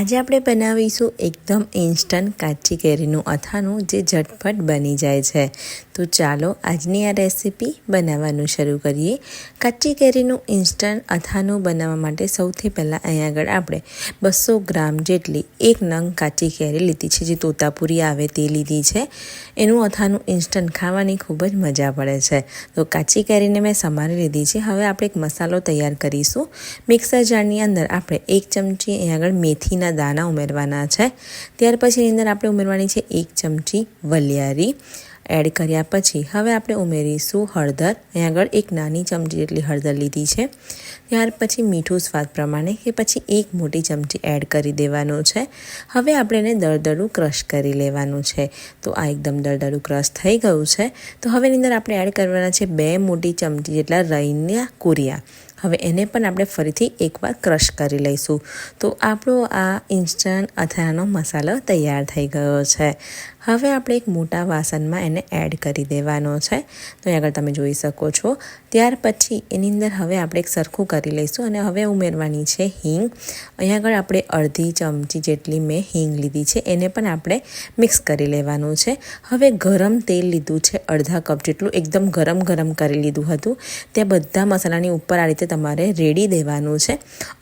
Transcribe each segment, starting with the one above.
આજે આપણે બનાવીશું એકદમ ઇન્સ્ટન્ટ કાચી કેરીનું અથાણું જે ઝટપટ બની જાય છે. તો ચાલો આજની આ રેસીપી બનાવવાનું શરૂ કરીએ. કાચી કેરીનું ઇન્સ્ટન્ટ અથાણું બનાવવા માટે સૌથી પહેલાં અહીંયા આગળ આપણે બસો ગ્રામ જેટલી એક નંગ કાચી કેરી લીધી છે, જે તોતાપુરી આવે તે લીધી છે. એનું અથાણું ઇન્સ્ટન્ટ ખાવાની ખૂબ જ મજા પડે છે. તો કાચી કેરીને મેં સમારી લીધી છે. હવે આપણે એક મસાલો તૈયાર કરીશું. મિક્સર જારની અંદર આપણે એક ચમચી અહીંયા આગળ મેથીના દાણા ઉમેરવાના છે. ત્યાર પછી એની અંદર આપણે ઉમેરવાની છે એક ચમચી વલિયારી એડ કર્યા પછી હવે આપણે ઉમેરીશું હળદર. અહીં આગળ એક નાની ચમચી જેટલી હળદર લીધી છે. ત્યાર પછી મીઠું સ્વાદ પ્રમાણે કે પછી એક મોટી ચમચી એડ કરી દેવાનું છે. હવે આપણે એને દળદળું ક્રશ કરી લેવાનું છે. તો આ એકદમ દળદળું ક્રશ થઈ ગયું છે. તો હવે એની અંદર આપણે એડ કરવાના છે બે મોટી ચમચી જેટલા રઈના કુરિયા. હવે એને પણ આપણે ફરીથી એકવાર ક્રશ કરી લઈશું. તો આપણો આ ઇન્સ્ટન્ટ અથાણાનો મસાલો તૈયાર થઈ ગયો છે. હવે આપણે એક મોટા વાસણમાં એને એડ કરી દેવાનો છે. તો અહીં આગળ તમે જોઈ શકો છો. ત્યાર પછી એની અંદર હવે આપણે એક સરખું કરી લઈશું અને હવે ઉમેરવાની છે હિંગ. અહીં આગળ આપણે અડધી ચમચી જેટલી મેં હિંગ લીધી છે. એને પણ આપણે મિક્સ કરી લેવાનું છે. હવે ગરમ તેલ લીધું છે અડધા કપ જેટલું. એકદમ ગરમ ગરમ કરી લીધું હતું. ત્યાં બધા મસાલાની ઉપર આ રીતે તમારે રેડી દેવાનું છે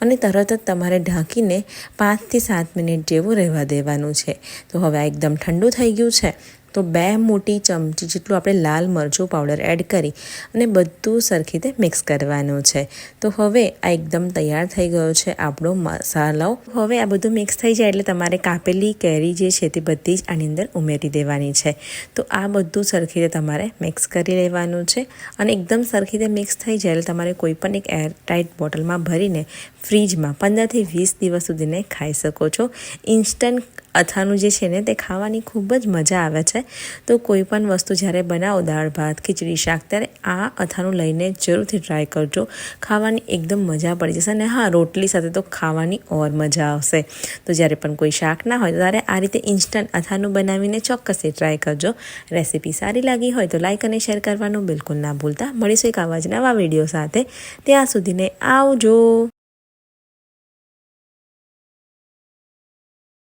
અને તરત જ તમારે ઢાંકીને પાંચથી સાત મિનિટ જેવું રહેવા દેવાનું છે. તો હવે આ એકદમ ઠંડુ થઈ ગયું છે. તો બે મોટી ચમચી જેટલું આપણે લાલ મરચું પાવડર એડ કરી અને બધું સરખી રીતે મિક્સ કરવાનું છે. તો હવે આ એકદમ તૈયાર થઈ ગયો છે આપણો મસાલો. હવે આ બધું મિક્સ થઈ જાય એટલે તમારે કાપેલી કેરી જે છે તે બધી જ આની અંદર ઉમેરી દેવાની છે. તો આ બધું સરખી રીતે તમારે મિક્સ કરી લેવાનું છે અને એકદમ સરખી રીતે મિક્સ થઈ જાય એટલે તમારે કોઈ પણ એક એર ટાઈટ બોટલમાં ભરીને ફ્રીજમાં પંદરથી વીસ દિવસ સુધીને ખાઈ શકો છો. ઇન્સ્ટન્ટ અથાણું જે છે ને તે ખાવાની ખૂબ જ મજા આવે છે. તો કોઈ પણ વસ્તુ જ્યારે બનાવો, દાળ, ભાત, ખીચડી, શાક, ત્યારે આ અથાણું લઈને જરૂરથી ટ્રાય કરજો. ખાવાની એકદમ મજા પડી જશે અને હા, રોટલી સાથે તો ખાવાની ઓર મજા આવશે. તો જ્યારે પણ કોઈ શાક ના હોય ત્યારે આ રીતે ઇન્સ્ટન્ટ અથાણું બનાવીને ચોક્કસથી ટ્રાય કરજો. રેસીપી સારી લાગી હોય તો લાઇક અને શેર કરવાનું બિલકુલ ના ભૂલતા. મળીશું એક આવા નવા વીડિયો સાથે. ત્યાં સુધીને આવજો.